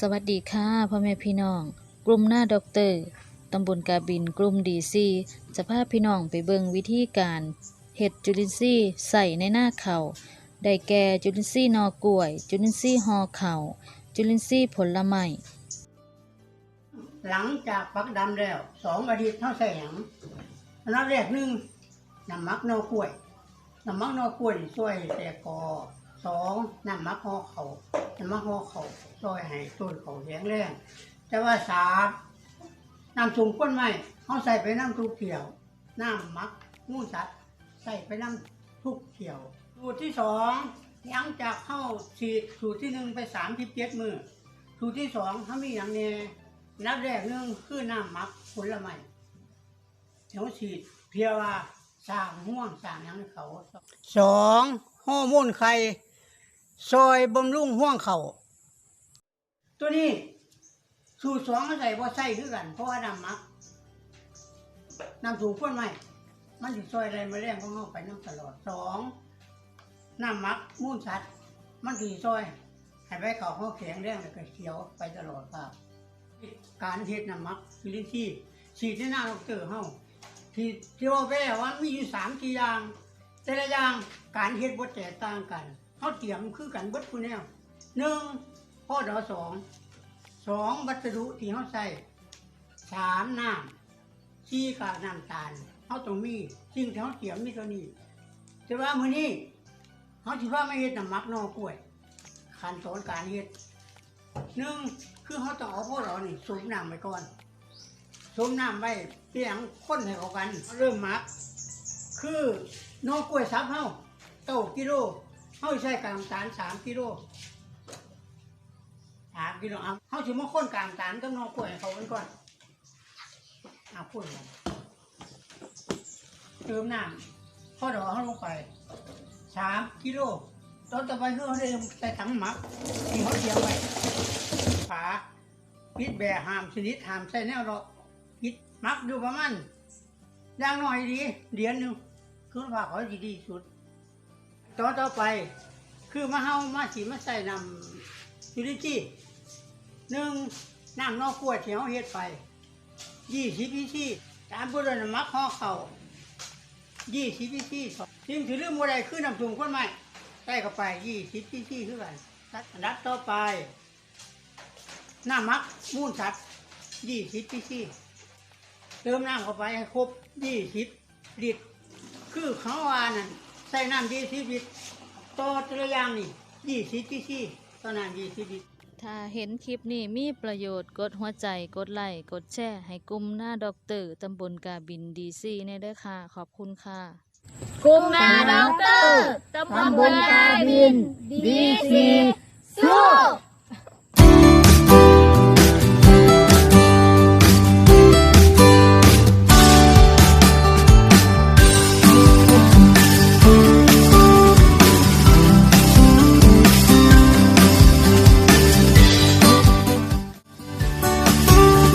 สวัสดีค่ะพ่อแม่พี่น้อง กลุ่มหน้าด็อกเตอร์ตำบลกาบินกลุ่มดีซีจะพาพี่น้องไปเบิงวิธีการเห็ดจุลินทรีย์ใส่ในหน้าเขา่าได้แก่จุลินทรีย์นอกล้วย จุลินทรีย์หอเข่าจุลินทรีย์ผลไม้หลังจากปักดำแล้วสองอาทิตย์เท่าแสงอันนัดแรกหนึ่ง น้ำมักนอกล้วยน้ำมักนอกล้วยนี่ช่วยแต่กอสองน้ำมักหอเขาน้ำมักหอเขาช่วยให้ต้นเขาแข็งแรงแต่ว่าสามน้ำสูงก้นไม้เขาใส่ไปน้ำทุกเที่ยว น้ำมักมูสัตว์ใส่ไปน้ำทุกเที่ยวสูตรที่สองหลังจากเข้าฉีดสูตรที่หนึ่งไปสามสิบเจ็ดมือสูตรที่สองเขามีอย่างเนี้นับแรกหนึงคือน้ำมักผลไม้เดี๋ยวฉีดเพียว่า สร้างห่วงสร้างหยังให้เขาสองฮอร์โมนไข่ซอยบำรุงห่วงเขาตัวนี้ สูตรสองเขาใส่บ่ใส่คือกัน เพราะว่าน้ำหมักน้ำสูงพ้นไหมมันสิซอยอะไรมาแรงของเขาไปน้ำตลอดสองน้ำหมักมูนสัตว์ มันสิซอยให้ไปเขาเขาแข็งแรงแล้วก็เขียวไปตลอดครับ การเฮ็ดน้ำมักคือลิ้นที่สีที่หน้าเราเจอเฮา ที่ที่ว่าไปแล้วว่ามีอยู่สามกี่อย่าง แต่ละอย่างการเฮ็ดบ่แตกต่างกันเฮาเตรียมคือกันเบิดผู้แนวหนึ่งพ่อดอสองสองวัสดุที่เฮาใส่สามน้ำสี่กากน้ำตาลเฮาต้องมีสิ่งที่เฮาเตรียมมีตัวนี้แต่ว่ามื้อนี้เฮาสิว่าไมาเฮ็ดน้ำมักนอกล้วยขั้นตอนการเฮ็ดหนึ่งคือเขาต้องเอาพวกเรานี่สูบน้ำไปก่อน สูบน้ำไปเพียงคนให้เขากัน เริ่มหมัก คือนอกกล้วยซับเฮาเต้ากิโลเฮาใช้กลางตาลสามกิโลสามกิโลเอาเฮาสิมาค้นกลางตาลกับนอกกล้วยให้เขากันก่อนเอาพูดมาเติมน้ำพอดอกเขาลงไปสามกิโลตอนต่อไปคือเขาเริ่มใส่ถังหมักที่เขาเตรียมไว้ฝาปิดแบะหามชนิดหามใส่แนวเราิดมักอยู่ประมาณอย่างน้อยดีเดือนหนึ่งคือว่าเขาดีดีสุด ต่อต่อไปคือมาเฮามาสีมาใส่นำยูริจีหนึ่งน้ำนอกขวดที่เขาเฮ็ดไปยี่สิบพีซีตามพุทธนมักห่อเข่ายี่สิบพีซีสิ่งที่ลืมบ่ได้คือน้ำจุ่มคนใหม่ใส่เข้าไปยี่สิบพีซีคือกันอันดับต่อไปน้ำมักมูนสัตว์ยี่สิบพีซี เติมน้ำเข้าไปให้ครบยี่สิบลิตร คือเขาว่านั่นใส่น้ำยี่สิบลิตรต่อแต่ละอย่างนี่ยี่สิบพีซีต่อน้ำยี่สิบลิตร ถ้าเห็นคลิปนี้มีประโยชน์กดหัวใจกดไลค์กดแชร์ให้กลุ่มหน้าด็อกเตอร์ตำบลกาบินดีซีในเด้อค่ะ ขอบคุณค่ะ กลุ่มนาด็อกเตอร์ตำบลกาบินดีซีสู้